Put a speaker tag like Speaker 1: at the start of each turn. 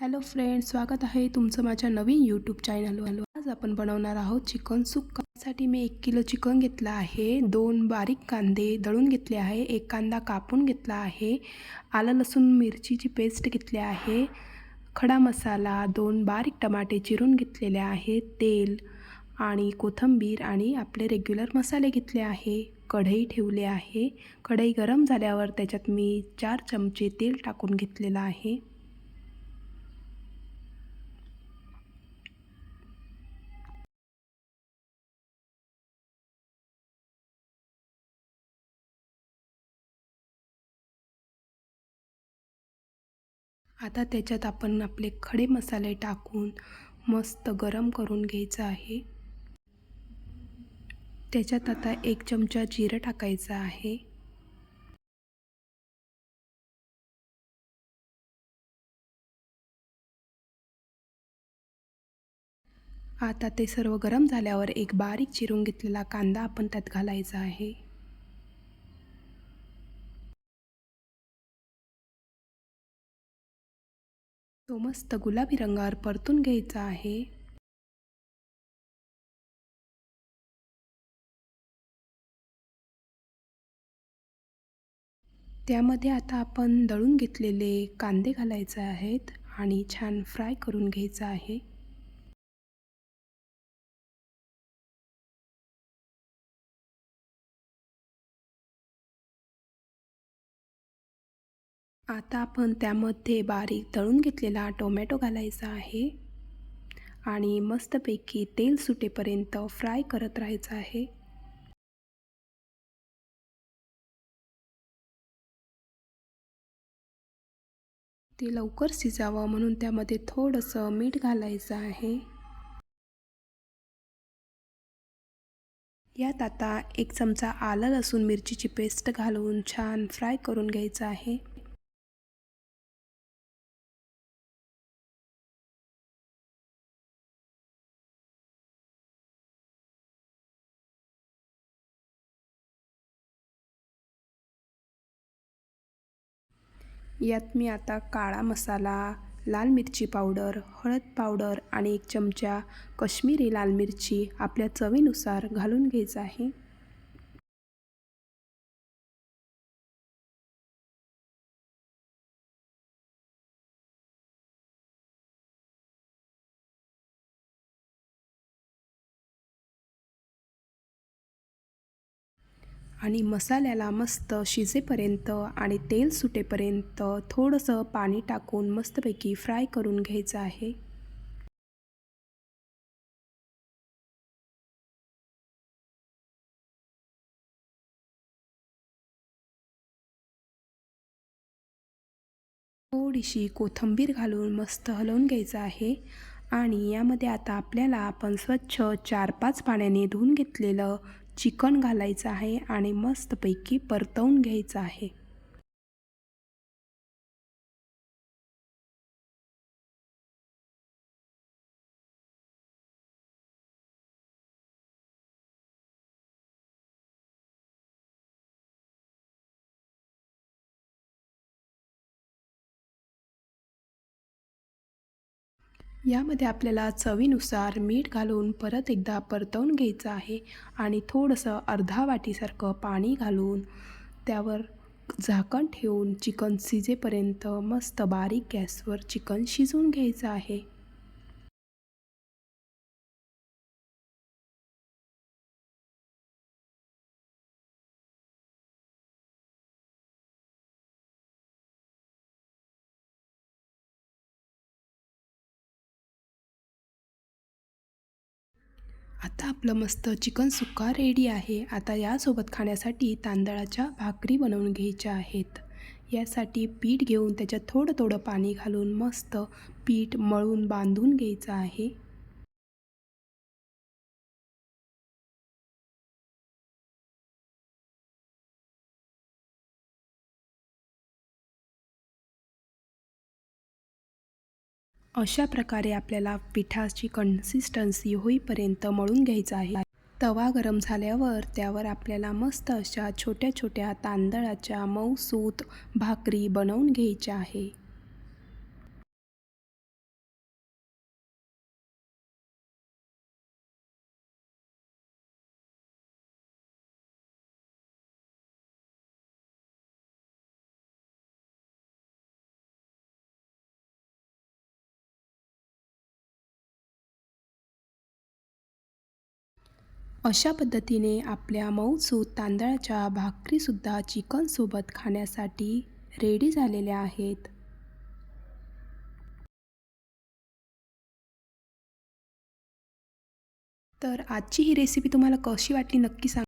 Speaker 1: Hello friend स्वागत आहे तुमचं माझ्या नवीन यूट्यूब चॅनलवर आज आपण बनवणार आहोत चिकन सुक्का मी एक किलो चिकन घेतलं आहे दोन बारीक कांदे दळून घेतले आहे एक कांदा कापून घेतला आहे आलं लसूण मिरचीची पेस्ट घेतली आहे खडा मसाला दोन बारीक टमाटे चिरून घेतलेले आहे तेल आणि कोथिंबीर आणि आपले रेग्युलर मसाले घेतले आहे कढई ठेवले आहे. कढई गरम झाल्यावर त्याच्यात मी चार चमचे तेल टाकून घेतलेलं आहे. आता त्याच्यात आपण आपले खडे मसाले टाकून मस्त गरम करून घ्यायचं आहे. त्याच्यात आता एक चमचा जिरं टाकायचं आहे. आता ते सर्व गरम झाल्यावर एक बारीक चिरून घेतलेला कांदा आपण त्यात घालायचा आहे. तो मस्त गुलाबी रंगावर परतून घ्यायचा आहे. त्यामध्ये आता आपण दळून घेतलेले कांदे घालायचे आहेत आणि छान फ्राय करून घ्यायचं आहे. आता आपण त्यामध्ये बारीक तळून घेतलेला टोमॅटो घालायचा आहे. आणि मस्तपैकी तेल सुटेपर्यंत फ्राय करत राहायचं आहे. ते लवकर शिजावं म्हणून त्यामध्ये थोडंसं मीठ घालायचं आहे. यात आता एक चमचा आलं लसूण मिरचीची पेस्ट घालून छान फ्राय करून घ्यायचं आहे. यात मी आता काळा मसाला लाल मिरची पावडर हळद पावडर आणि एक चमचा कश्मीरी लाल मिरची आपल्या चवीनुसार घालून घ्यायचं आहे. आणि मसाल्याला मस्त शिजेपर्यंत आणि तेल सुटेपर्यंत थोडंसं पाणी टाकून मस्तपैकी फ्राय करून घ्यायचं आहे. थोडीशी कोथिंबीर घालून मस्त हलवून घ्यायचं आहे आणि यामध्ये आता आपल्याला आपण स्वच्छ चार पाच पाण्याने धुवून घेतलेलं चिकन घालायचं आहे आणि मस्तपैकी परतवून घ्यायचं आहे. यामध्ये आपल्याला चवीनुसार मीठ घालून परत एकदा परतवून घ्यायचं आहे आणि थोडंसं अर्धा वाटीसारखं पाणी घालून त्यावर झाकण ठेवून चिकन शिजेपर्यंत मस्त बारीक गॅसवर चिकन शिजवून घ्यायचं आहे. आता आपलं मस्त चिकन सुक्का रेडी आहे. आता यासोबत खाण्यासाठी तांदळाच्या भाकरी बनवून घ्यायच्या आहेत. यासाठी पीठ घेऊन त्याच्यात थोडं थोडं पाणी घालून मस्त पीठ मळून बांधून घ्यायचं आहे. अशा प्रकारे आपल्याला पिठाची कन्सिस्टन्सी होईपर्यंत मळून घ्यायचं आहे. तवा गरम झाल्यावर त्यावर आपल्याला मस्त अशा छोट्या छोट्या तांदळाच्या मऊसूत भाकरी बनवून घ्यायच्या आहे. अशा पद्धतीने आपल्या मऊसूत तांदळाच्या भाकरीसुद्धा चिकनसोबत खाण्यासाठी रेडी झालेल्या आहेत. तर आजची ही रेसिपी तुम्हाला कशी वाटली नक्की सांगा.